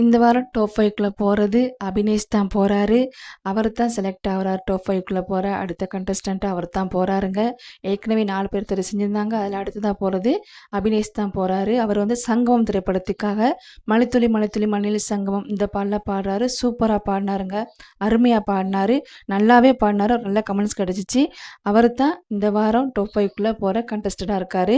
இந்த வாரம் டாப் ஃபைவ்க்குள்ளே போகிறது அபினேஷ் தான் போகிறாரு அவர் தான் செலக்ட் ஆகிறார் டாப் ஃபைவ்க்குள்ளே போகிற அடுத்த கண்டஸ்டன்ட் அவர் தான் போகிறாருங்க ஏற்கனவே நாலு பேர் தெரிவு செஞ்சுருந்தாங்க. அதில் அடுத்ததாக போகிறது அபினேஷ் தான் போகிறாரு அவர் வந்து சங்கமம் திரைப்படத்துக்காக மலைத்துளி மலைத்துளி மண்ணில் சங்கமம் இந்த பாடல பாடுறாரு. சூப்பராக பாடினாருங்க. அருமையாக பாடினாரு. நல்லாவே பாடினாரு. நல்ல கமெண்ட்ஸ் கிடச்சிச்சு. அவர் தான் இந்த வாரம் டாப் ஃபைவ்க்குள்ளே போகிற கண்டஸ்டண்டாக இருக்கார்.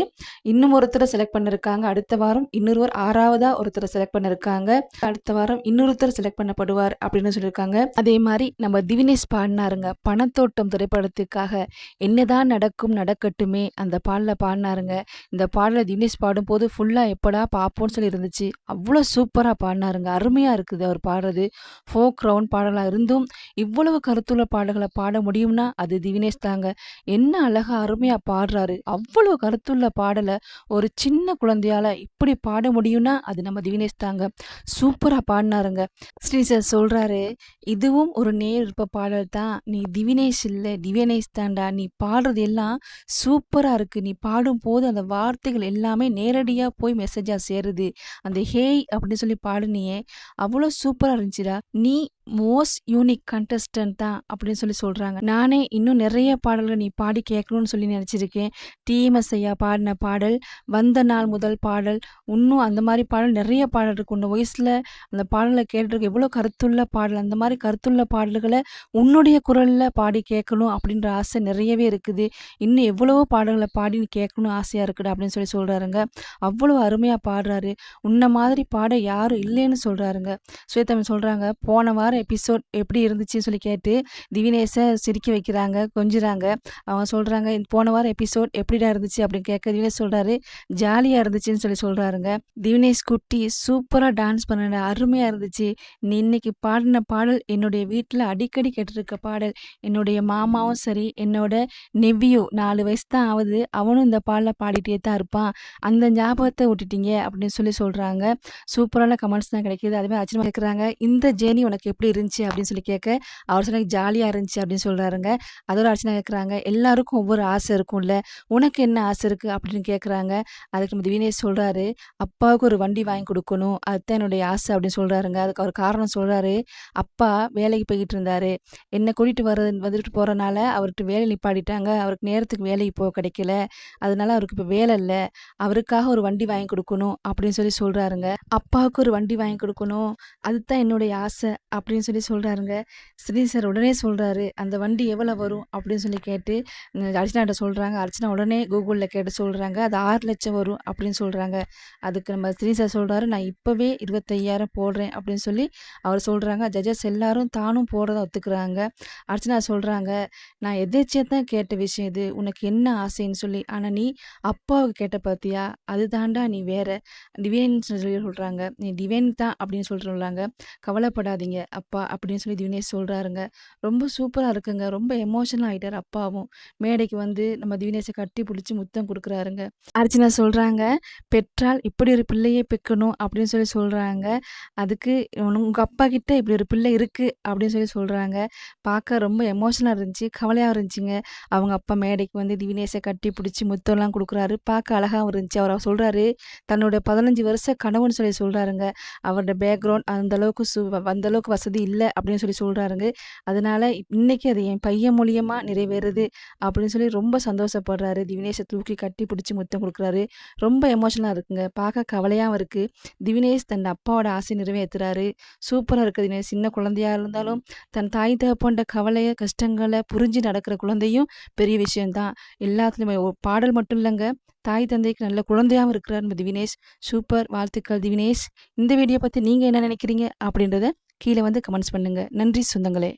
இன்னும் ஒருத்தரை செலக்ட் பண்ணியிருக்காங்க அடுத்த வாரம் இன்னொருவர் ஆறாவதாக ஒருத்தரை செலக்ட் பண்ணியிருக்காங்க அடுத்த வாரம் இன்னொருத்தர் செலக்ட் பண்ணப்படுவார் அப்படின்னு சொல்லியிருக்காங்க. அதே மாதிரி நம்ம திவினேஷ் பாடினாருங்க. பணத்தோட்டம் திரைப்படத்துக்காக என்னதான் நடக்கும் நடக்கட்டுமே அந்த பாடல பாடினாருங்க. இந்த பாடலை திவினேஷ் பாடும்போது ஃபுல்லாக எப்படா பார்ப்போம்னு சொல்லி இருந்துச்சு. அவ்வளோ சூப்பராக பாடினாருங்க. அருமையாக இருக்குது அவர் பாடுறது. ஃபோக் ரவுண்ட் பாடலாக இருந்தும் இவ்வளவு கருத்துள்ள பாடல்களை பாட முடியும்னா அது திவினேஷ் தாங்க. என்ன அழகாக அருமையாக பாடுறாரு. அவ்வளோ கருத்துள்ள பாடலை ஒரு சின்ன குழந்தையால் இப்படி பாட முடியும்னா அது நம்ம திவினேஷ் தாங்க. சூப்பராக பாடினாருங்க. ஸ்ரீ சார் சொல்கிறாரு இதுவும் ஒரு நேர் பாடல் தான். நீ திவினேஷ் இல்லை திவினேஷ் தான்டா. நீ பாடுறது எல்லாம் சூப்பராக இருக்குது நீ பாடும்போது அந்த வார்த்தைகள் எல்லாமே நேரடியாக போய் மெசேஜாக சேருது. அந்த ஹேய் அப்படின்னு சொல்லி பாடுனியே. அவ்வளோ சூப்பராக இருந்துச்சுடா. நீ மோஸ்ட் யூனிக் கண்டஸ்டன்ட் தான் அப்படின்னு சொல்லி சொல்கிறாங்க நானே இன்னும் நிறைய பாடல்கள் நீ பாடி கேட்கணும்னு சொல்லி நினச்சிருக்கேன். டிஎம்எஸ்ஐயா பாடின பாடல் வந்த நாள் முதல் பாடல் இன்னும் அந்த மாதிரி பாடல் நிறைய பாடல் இருக்கு. இந்த வயசில் அந்த பாடலை கேட்டுருக்கு எவ்வளோ கருத்துள்ள பாடல் அந்த மாதிரி கருத்துள்ள பாடல்களை உன்னுடைய குரலில் பாடி கேட்கணும் அப்படின்ற ஆசை நிறையவே இருக்குது. இன்னும் எவ்வளவோ பாடல்களை பாடி நீ கேட்கணும் ஆசையாக இருக்குது அப்படின்னு சொல்லி சொல்கிறாருங்க அவ்வளோ அருமையாக பாடுறாரு. உன்ன மாதிரி பாட யாரும் இல்லைன்னு சொல்கிறாருங்க சுயத்தமிழ் சொல்கிறாங்க போன வாரம் எபிசோட் எப்படி இருந்துச்சுன்னு சொல்லி கேட்டு திவினேஷை சிரிக்க வைக்கிறாங்க கொஞ்சுறாங்க. அவங்க சொல்கிறாங்க போன வாரம் எபிசோட் எப்படிடா இருந்துச்சு? அப்படின்னு கேட்க திவினேஷ் சொல்கிறாரு ஜாலியாக இருந்துச்சுன்னு சொல்லி சொல்கிறாருங்க திவினேஷ் குட்டி சூப்பராக டான்ஸ் பண்ண அருமையாக இருந்துச்சு. நீ இன்னைக்கு பாடின பாடல் என்னுடைய வீட்டில் அடிக்கடி கேட்டிருக்க பாடல். என்னுடைய மாமாவும் சரி என்னோட நெவ்வியோ நாலு வயசு தான் ஆகுது அவனும் இந்த பாடலை பாடிட்டே தான் இருப்பான். அந்த ஞாபகத்தை விட்டுட்டீங்க அப்படின்னு சொல்லி சொல்கிறாங்க சூப்பரான கமெண்ட்ஸ் தான் கிடைக்கிது. அதுமாதிரி ஆச்சரியமாக இருக்கிறாங்க இந்த ஜேர்னி உனக்கு எப்படி எப்படி இருந்துச்சு அப்படின்னு சொல்லி கேட்க அவர் சொன்ன ஜாலியாக இருந்துச்சு அப்படின்னு சொல்கிறாருங்க அதோட அர்ச்சனை கேட்குறாங்க எல்லாருக்கும் ஒவ்வொரு ஆசை இருக்கும்ல உனக்கு என்ன ஆசை இருக்குது அப்படின்னு கேட்குறாங்க. அதுக்கு நம்ம திவினேஷ் சொல்கிறாரு அப்பாவுக்கு ஒரு வண்டி வாங்கி கொடுக்கணும் அதுதான் என்னுடைய ஆசை அப்படின்னு சொல்கிறாருங்க அதுக்கு அவர் காரணம் சொல்கிறாரு அப்பா வேலைக்கு போய்கிட்டு இருந்தார். என்னை கூட்டிகிட்டு வர வந்துட்டு போகிறனால அவர்கிட்ட வேலை நிப்பாடிட்டாங்க அவருக்கு நேரத்துக்கு வேலைக்கு போக கிடைக்கல. அதனால அவருக்கு இப்போ வேலை இல்லை. அவருக்காக ஒரு வண்டி வாங்கி கொடுக்கணும் அப்படின்னு சொல்லி சொல்கிறாருங்க அப்பாவுக்கு ஒரு வண்டி வாங்கி கொடுக்கணும். அதுதான் என்னுடைய ஆசை அப்படின்னு அப்படின்னு சொல்லி சொல்கிறாருங்க ஸ்ரீ சார் உடனே சொல்கிறாரு அந்த வண்டி எவ்வளோ வரும்? அப்படின்னு சொல்லி கேட்டு அர்ச்சனாட்ட சொல்கிறாங்க அர்ச்சனா உடனே கூகுளில் கேட்டு சொல்கிறாங்க அது ஆறு லட்சம் வரும் அப்படின்னு சொல்கிறாங்க அதுக்கு நம்ம ஸ்ரீ சார் சொல்கிறாரு நான் இப்போவே இருபத்தையாயிரம் போடுறேன் அப்படின்னு சொல்லி அவர் சொல்கிறாங்க ஜட்ஜஸ் எல்லாரும் தானும் போடுறத ஒத்துக்கிறாங்க. அர்ச்சனா சொல்கிறாங்க நான் எதேச்சியாக தான் கேட்ட விஷயம் இது? உனக்கு என்ன ஆசைன்னு சொல்லி? ஆனால் நீ அப்பாவுக்கு கேட்ட பார்த்தியா அது தாண்டா நீ வேற. டிவைன் சொல்லி சொல்கிறாங்க நீ டிவைன் தான் அப்படின்னு சொல்லிட்டு சொல்கிறாங்க கவலைப்படாதீங்க. அப்பா அப்படின்னு சொல்லி திவினேஷ் சொல்கிறாருங்க ரொம்ப சூப்பராக இருக்குங்க. ரொம்ப எமோஷனல் ஆகிட்டார் அப்பாவும். மேடைக்கு வந்து நம்ம திவினேஷை கட்டி பிடிச்சி முத்தம் கொடுக்குறாருங்க. அர்ச்சனா சொல்கிறாங்க பெற்றால் இப்படி ஒரு பிள்ளையே பெக்கணும் அப்படின்னு சொல்லி சொல்கிறாங்க அதுக்கு உங்கள் அப்பா கிட்ட இப்படி ஒரு பிள்ளை இருக்குது அப்படின்னு சொல்லி சொல்கிறாங்க பார்க்க ரொம்ப எமோஷனலாக இருந்துச்சு கவலையாக இருந்துச்சுங்க. அவங்க அப்பா மேடைக்கு வந்து திவினேஷை கட்டி பிடிச்சி முத்தம்லாம் கொடுக்குறாரு. பார்க்க அழகாகவும் இருந்துச்சு. அவர் சொல்கிறாரு தன்னோட பதினஞ்சு வருஷ கனவுன்னு சொல்லி சொல்கிறாருங்க அவரோட பேக்ரவுண்ட் அந்த அளவுக்கு சு அந்தளவுக்கு வசதி வசதி இல்லை அப்படின்னு சொல்லி சொல்கிறாருங்க அதனால் இன்றைக்கி அது என் பையன் மூலியமாக நிறைவேறுது அப்படின்னு சொல்லி ரொம்ப சந்தோஷப்படுறாரு. திவினேஷை தூக்கி கட்டி பிடிச்சி முத்தம் கொடுக்குறாரு. ரொம்ப எமோஷனலாக இருக்குங்க. பார்க்க கவலையாகவும் இருக்குது திவினேஷ் தன் அப்பாவோட ஆசை நிறைவேற்றுறாரு சூப்பராக இருக்குது தினேஷ் சின்ன குழந்தையாக இருந்தாலும் தன் தாய் தகப்போன்ற கவலையை கஷ்டங்களை புரிஞ்சு நடக்கிற குழந்தையும் பெரிய விஷயம்தான். எல்லாத்துலேயுமே பாடல் மட்டும் இல்லைங்க. தாய் தந்தைக்கு நல்ல குழந்தையாகவும் இருக்கிறார் நம்ம திவினேஷ். சூப்பர் வாழ்த்துக்கள் திவினேஷ். இந்த வீடியோ பற்றி நீங்கள் என்ன நினைக்கிறீங்க அப்படின்றத கீழே வந்து கமெண்ட்ஸ் பண்ணுங்கள் நன்றி சொந்தங்களே.